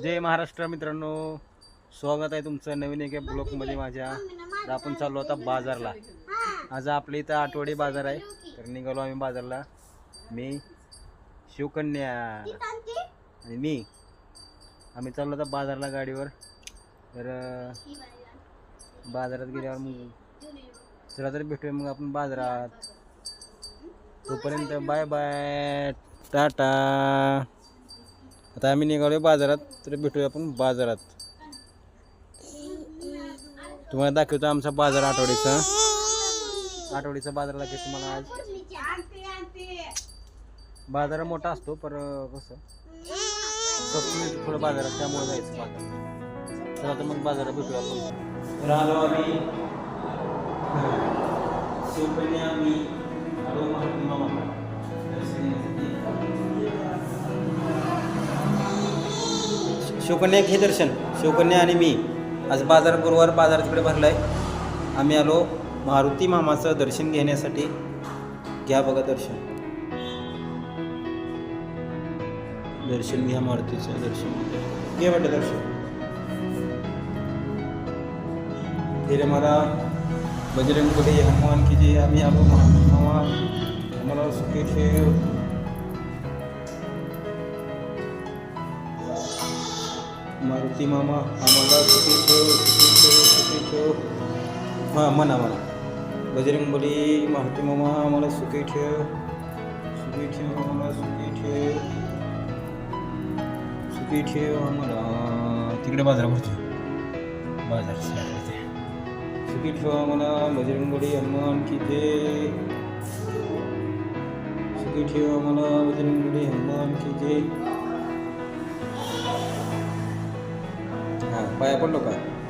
जय महाराष्ट्र मित्रांनो. स्वागत आहे तुमचं नवीन एका ब्लॉकमध्ये माझ्या. तर आपण चाललो आता बाजारला. आज आपल्या इथं आठवडी बाजार आहे. तर निघालो आम्ही बाजारला. मी शिवकन्या. आणि मी. आम्ही चाललो आता बाजारला गाडीवर. तर बाजारात गेल्यावर मग चला तर भेटूया मग आपण बाजारात. तोपर्यंत बाय बाय. टाटा. आता आम्ही निघालो बाजारात तर भेटूया आपण बाजारात. तुम्हाला दाखवतो आमचा बाजार आठवडीचा. आठवडीचा बाजार दाखवतो तुम्हाला आज. बाजार मोठा असतो पर कसं? कसं थोडं बाजारात त्यामुळे जायचं बाजार. तर तर मग बाजारात भेटूया आपण. तर आलो आम्ही. शिवपणे आम्ही आलो महात्मा शिवकन्या घे दर्शन. शिवकन्या आणि मी. आज बाजार गुरुवार बाजार तिकडे भरलाय. आम्ही आलो मारुती मामाचं दर्शन घेण्यासाठी. घ्या बघा दर्शन. दर्शन घ्या मारुतीचं दर्शन. घे वाटतं दर्शन. फिर मला बजरंग बली हनुमान की जे आम्ही आलो मारुती मामा आम्हाला सुखी मारुती मामा आम्हाला सुखी ठेव सुखी ठेव सुखी ठेव. हां म्हणा म्हणा बजरंग बली मारुती मामा आम्हाला सुखी ठेव. सुखी ठेव आम्हाला सुखी ठेव. सुखी ठेव आम्हाला. तिकडे बाजार भरतो बाजार सुखी ठेव आम्हाला बजरंग बली हनुमान की जय. सुखी ठेव आम्हाला बजरंग बली हनुमान की जय. पाया पडलो का?